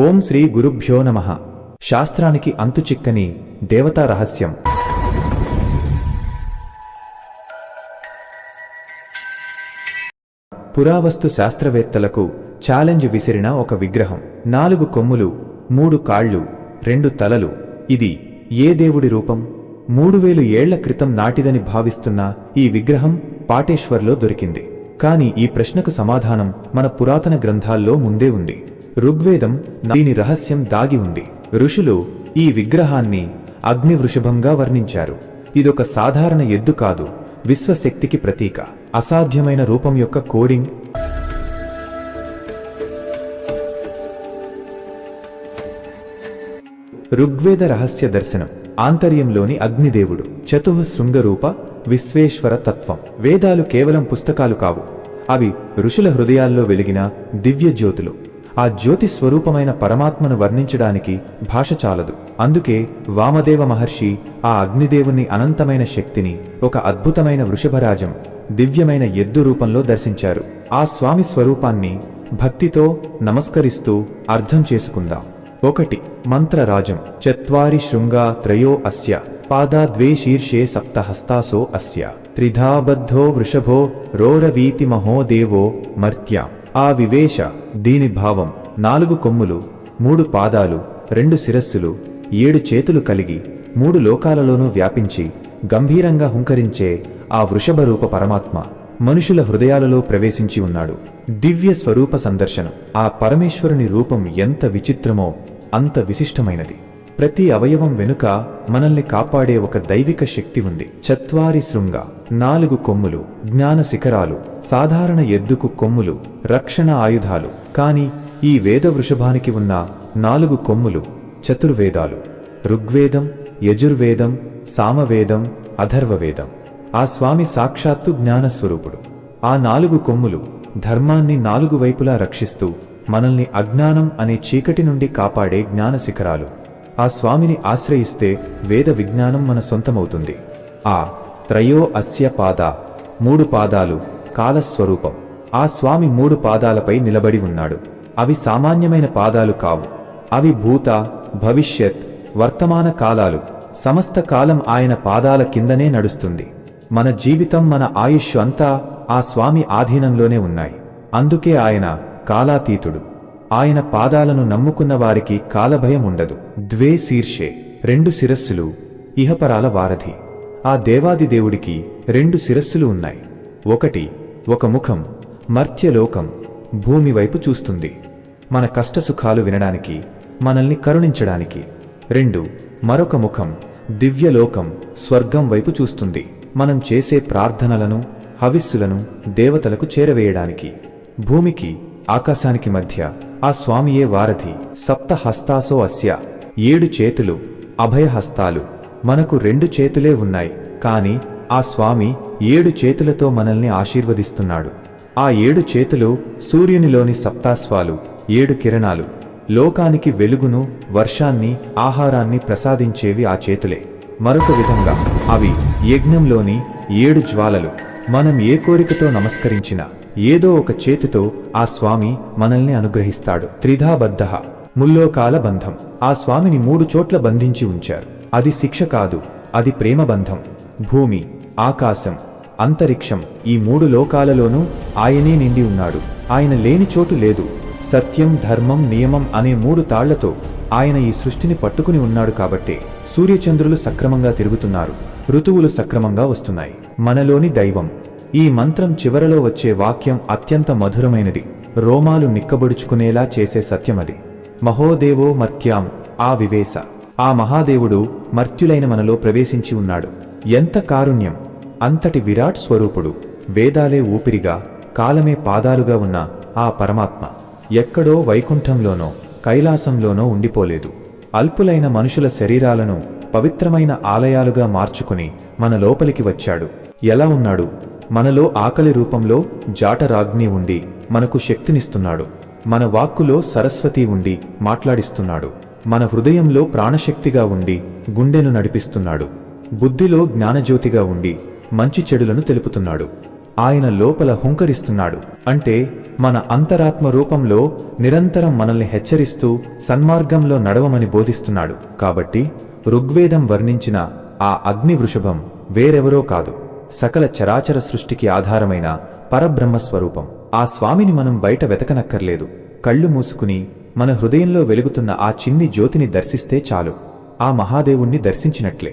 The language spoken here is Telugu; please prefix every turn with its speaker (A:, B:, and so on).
A: ఓం శ్రీ గురుభ్యో నమ. శాస్త్రానికి అంతుచిక్కని దేవతా రహస్యం. పురావస్తు శాస్త్రవేత్తలకు ఛాలెంజ్ విసిరిన ఒక విగ్రహం. నాలుగు కొమ్ములు మూడు కాళ్ళు రెండు తలలు. ఇది ఏ దేవుడి రూపం? మూడు వేలు ఏళ్ళ క్రితం నాటిదని భావిస్తున్న ఈ విగ్రహం పాటేశ్వర్లో దొరికింది. కాని ఈ ప్రశ్నకు సమాధానం మన పురాతన గ్రంథాల్లో ముందే ఉంది. ఋగ్వేదం దీని రహస్యం దాగి ఉంది. ఋషులు ఈ విగ్రహాన్ని అగ్ని వృషభంగా వర్ణించారు. ఇదొక సాధారణ ఎద్దు కాదు విశ్వశక్తికి ప్రతీక. అసాధ్యమైన రూపం యొక్క కోడింగ్ ఋగ్వేద రహస్య దర్శనం ఆంతర్యంలోని అగ్నిదేవుడు చతుః శృంగరూప విశ్వేశ్వర తత్వం. వేదాలు కేవలం పుస్తకాలు కావు. అవి ఋషుల హృదయాల్లో వెలిగిన దివ్య జ్యోతులు ఆ జ్యోతి స్వరూపమైన పరమాత్మను వర్ణించడానికి భాష చాలదు. అందుకే వామదేవ మహర్షి ఆ అగ్నిదేవుని అనంతమైన శక్తిని ఒక అద్భుతమైన వృషభరాజం దివ్యమైన ఎద్దు రూపంలో దర్శించారు. ఆ స్వామి స్వరూపాన్ని భక్తితో నమస్కరిస్తూ అర్థం చేసుకుందాం. ఒకటి మంత్రరాజం. చత్వారి శృంగా త్రయో అస్య. పాదాద్వే శీర్షే సప్తహస్తాసో అస్య. త్రిధాబద్ధో వృషభో రోరవీతి మహోదేవో మర్త్య. ఆ వివేష దీని భావం నాలుగు కొమ్ములు మూడు పాదాలు రెండు శిరస్సులు ఏడు చేతులు కలిగి మూడు లోకాలలోనూ వ్యాపించి గంభీరంగా హుంకరించే ఆ వృషభ రూప పరమాత్మ మనుషుల హృదయాలలో ప్రవేశించి ఉన్నాడు. దివ్య స్వరూప సందర్శనం. ఆ పరమేశ్వరుని రూపం ఎంత విచిత్రమో అంత విశిష్టమైనది. ప్రతి అవయవం వెనుక మనల్ని కాపాడే ఒక దైవిక శక్తి ఉంది. చత్వారి శృంగ నాలుగు కొమ్ములు జ్ఞాన శిఖరాలు సాధారణ ఎద్దుకు కొమ్ములు రక్షణ ఆయుధాలు. కాని ఈ వేద వృషభానికి ఉన్న నాలుగు కొమ్ములు చతుర్వేదాలు. ఋగ్వేదం యజుర్వేదం సామవేదం అధర్వవేదం. ఆ స్వామి సాక్షాత్తు జ్ఞానస్వరూపుడు. ఆ నాలుగు కొమ్ములు ధర్మాన్ని నాలుగు వైపులా రక్షిస్తూ మనల్ని అజ్ఞానం అనే చీకటి నుండి కాపాడే జ్ఞాన శిఖరాలు. ఆ స్వామిని ఆశ్రయిస్తే వేద విజ్ఞానం మన సొంతమవుతుంది. ఆ త్రయో అస్య పాద మూడు పాదాలు కాలస్వరూపం. ఆ స్వామి మూడు పాదాలపై నిలబడి ఉన్నాడు. అవి సామాన్యమైన పాదాలు కావు. అవి భూత భవిష్యత్ వర్తమాన కాలాలు. సమస్త కాలం ఆయన పాదాల కిందనే నడుస్తుంది. మన జీవితం మన ఆయుష్ అంతా ఆ స్వామి ఆధీనంలోనే ఉన్నాయి. అందుకే ఆయన కాలాతీతుడు. ఆయన పాదాలను నమ్ముకున్న వారికి కాలభయం ఉండదు ద్వే శీర్షే. రెండు శిరస్సులు ఇహపరాల వారధి. ఆ దేవాది దేవుడికి రెండు శిరస్సులు ఉన్నాయి. ఒకటి ఒక ముఖం మర్త్యలోకం భూమి వైపు చూస్తుంది. మన కష్టసుఖాలు వినడానికి మనల్ని కరుణించడానికి. రెండు మరొక ముఖం దివ్యలోకం స్వర్గం వైపు చూస్తుంది. మనం చేసే ప్రార్థనలను హవిస్సులను దేవతలకు చేరవేయడానికి. భూమికి ఆకాశానికి మధ్య ఆ స్వామియే వారధి సప్త హస్తాసో అస్య. ఏడు చేతులు అభయహస్తాలు. మనకు రెండు చేతులే ఉన్నాయి. కాని ఆ స్వామి ఏడు చేతులతో మనల్ని ఆశీర్వదిస్తున్నాడు. ఆ ఏడు చేతులు సూర్యునిలోని సప్తాస్వాలు ఏడు కిరణాలు. లోకానికి వెలుగును వర్షాన్ని ఆహారాన్ని ప్రసాదించేవి ఆ చేతులే. మరొక విధంగా అవి యజ్ఞంలోని ఏడు జ్వాలలు. మనం ఏ కోరికతో నమస్కరించినా ఏదో ఒక చేతితో ఆ స్వామి మనల్ని అనుగ్రహిస్తాడు. త్రిధాబద్ధ ముల్లోకాల బంధం. ఆ స్వామిని మూడు చోట్ల బంధించి ఉంచారు. అది శిక్ష కాదు అది ప్రేమ బంధం భూమి ఆకాశం అంతరిక్షం ఈ మూడు లోకాలలోనూ ఆయనే నిండి ఉన్నాడు. ఆయన లేని చోటు లేదు. సత్యం ధర్మం నియమం అనే మూడు తాళ్ళతో ఆయన ఈ సృష్టిని పట్టుకుని ఉన్నాడు కాబట్టే సూర్యచంద్రులు సక్రమంగా తిరుగుతున్నారు. ఋతువులు సక్రమంగా వస్తున్నాయి. మనలోని దైవం ఈ మంత్రం చివరలో వచ్చే వాక్యం అత్యంత మధురమైనది. రోమాలు నిక్కబొడుచుకునేలా చేసే సత్యమది. మహోదేవో మర్త్యాం ఆ వివేశ ఆ మహాదేవుడు మర్త్యులైన మనలో ప్రవేశించి ఉన్నాడు. ఎంత కారుణ్యం. అంతటి విరాట్ స్వరూపుడు. వేదాలే ఊపిరిగా కాలమే పాదాలుగా ఉన్న ఆ పరమాత్మ. ఎక్కడో వైకుంఠంలోనో కైలాసంలోనో ఉండిపోలేదు. అల్పులైన మనుషుల శరీరాలను పవిత్రమైన ఆలయాలుగా మార్చుకుని మన లోపలికి వచ్చాడు. ఎలా ఉన్నాడు? మనలో ఆకలి రూపంలో జాటరాగ్ని ఉండి మనకు శక్తినిస్తున్నాడు. మన వాక్కులో సరస్వతి ఉండి మాట్లాడిస్తున్నాడు. మన హృదయంలో ప్రాణశక్తిగా ఉండి గుండెను నడిపిస్తున్నాడు. బుద్ధిలో జ్ఞానజ్యోతిగా ఉండి మంచి చెడులను తెలుపుతున్నాడు. ఆయన లోపల హుంకరిస్తున్నాడు. అంటే మన అంతరాత్మ రూపంలో నిరంతరం మనల్ని హెచ్చరిస్తూ సన్మార్గంలో నడవమని బోధిస్తున్నాడు. కాబట్టి ఋగ్వేదం వర్ణించిన ఆ అగ్ని వృషభం వేరెవరో కాదు. సకల చరాచర సృష్టికి ఆధారమైన పరబ్రహ్మ స్వరూపం ఆ స్వామిని మనం బయట వెతకనక్కర్లేదు. కళ్ళు మూసుకుని మన హృదయంలో వెలుగుతున్న ఆ చిన్ని జ్యోతిని దర్శిస్తే చాలు. ఆ మహాదేవుణ్ణి దర్శించినట్లే.